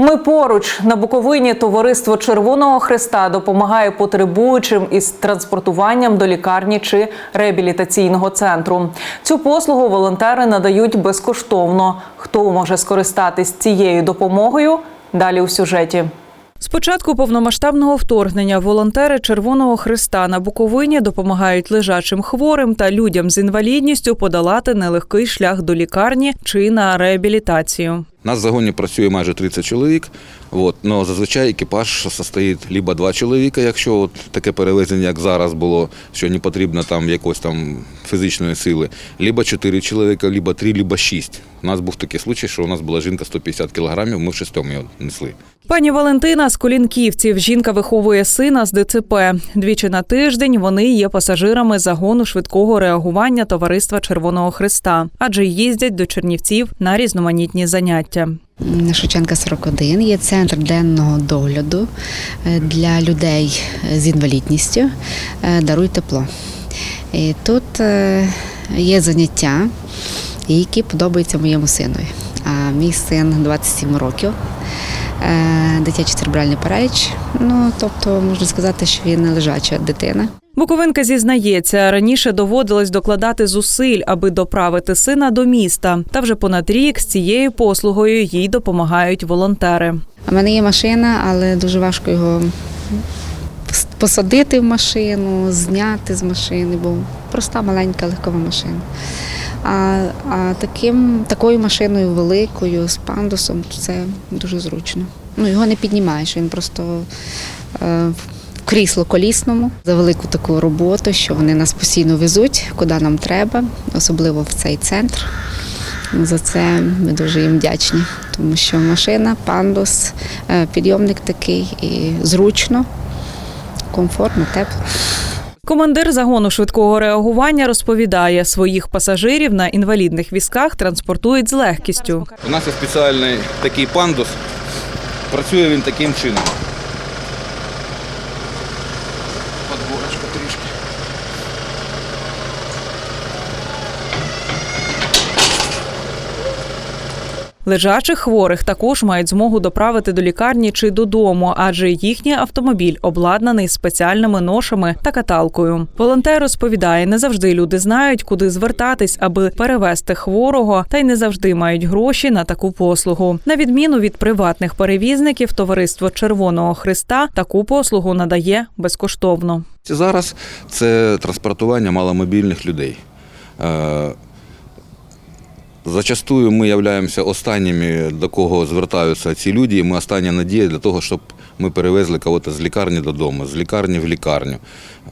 Ми поруч на Буковині товариство Червоного Христа допомагає потребуючим із транспортуванням до лікарні чи реабілітаційного центру. Цю послугу волонтери надають безкоштовно. Хто може скористатись цією допомогою? Далі у сюжеті. З початку повномасштабного вторгнення волонтери Червоного Христа на Буковині допомагають лежачим хворим та людям з інвалідністю подолати нелегкий шлях до лікарні чи на реабілітацію. Нас в загоні працює майже 30 чоловік. От, но зазвичай екіпаж состоїть либо два чоловіка, якщо от таке перевезення, як зараз було, що не потрібно там якоїсь там фізичної сили, либо чотири чоловіка, либо три, либо шість. У нас був такий случай, що у нас була жінка 150 кілограмів, ми в шестьом його несли. Пані Валентина з Колінківців. Жінка виховує сина з ДЦП. Двічі на тиждень вони є пасажирами загону швидкого реагування товариства Червоного Христа, адже їздять до Чернівців на різноманітні заняття. Шевченка 41 є центр денного догляду е, для людей з інвалідністю. Е, Даруй тепло. І тут е, є заняття, які подобаються моєму синові. А мій син 27 років, е, дитячий церебральний параліч. Ну тобто можна сказати, що він не лежача дитина. Буковинка зізнається, раніше доводилось докладати зусиль, аби доправити сина до міста. Та вже понад рік з цією послугою їй допомагають волонтери. У мене є машина, але дуже важко його посадити в машину, зняти з машини, бо проста маленька легкова машина. А, а таким, такою машиною великою, з пандусом, це дуже зручно. Ну, його не піднімаєш, він просто е, крісло колісному за велику таку роботу, що вони нас постійно везуть, куди нам треба, особливо в цей центр. За це ми дуже їм вдячні, тому що машина, пандус, е, підйомник такий і зручно, комфортно, тепло. Командир загону швидкого реагування розповідає, своїх пасажирів на інвалідних візках транспортують з легкістю. У нас є спеціальний такий пандус. Працює він таким чином. Лежачих хворих також мають змогу доправити до лікарні чи додому, адже їхній автомобіль обладнаний спеціальними ношами та каталкою. Волонтер розповідає, не завжди люди знають, куди звертатись, аби перевезти хворого, та й не завжди мають гроші на таку послугу. На відміну від приватних перевізників, товариство Червоного Христа таку послугу надає безкоштовно. Зараз це транспортування маломобільних людей. Зачастую ми являємося останніми, до кого звертаються ці люди. і Ми остання надія для того, щоб ми перевезли кого-то з лікарні додому, з лікарні в лікарню.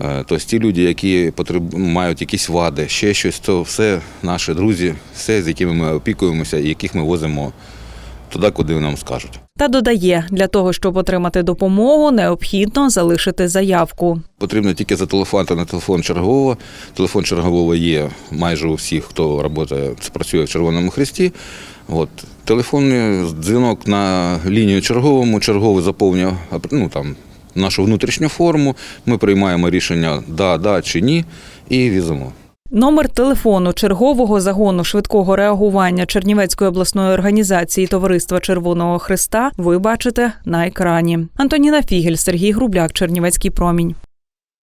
Е, Тобто ті люди, які потреб... мають якісь вади, ще щось, то все наші друзі, все, з якими ми опікуємося і яких ми возимо туди, куди нам скажуть. Та додає, для того, щоб отримати допомогу, необхідно залишити заявку. Потрібно тільки зателефонувати на телефон чергового. Телефон чергового є майже у всіх, хто працює, працює в Червоному Хресті. От. Телефонний дзвінок на лінію черговому, черговий заповнює ну, там, нашу внутрішню форму. Ми приймаємо рішення да, да чи ні і візимо. Номер телефону чергового загону швидкого реагування Чернівецької обласної організації Товариства Червоного Христа ви бачите на екрані. Антоніна Фігель, Сергій Грубляк, Чернівецький промінь.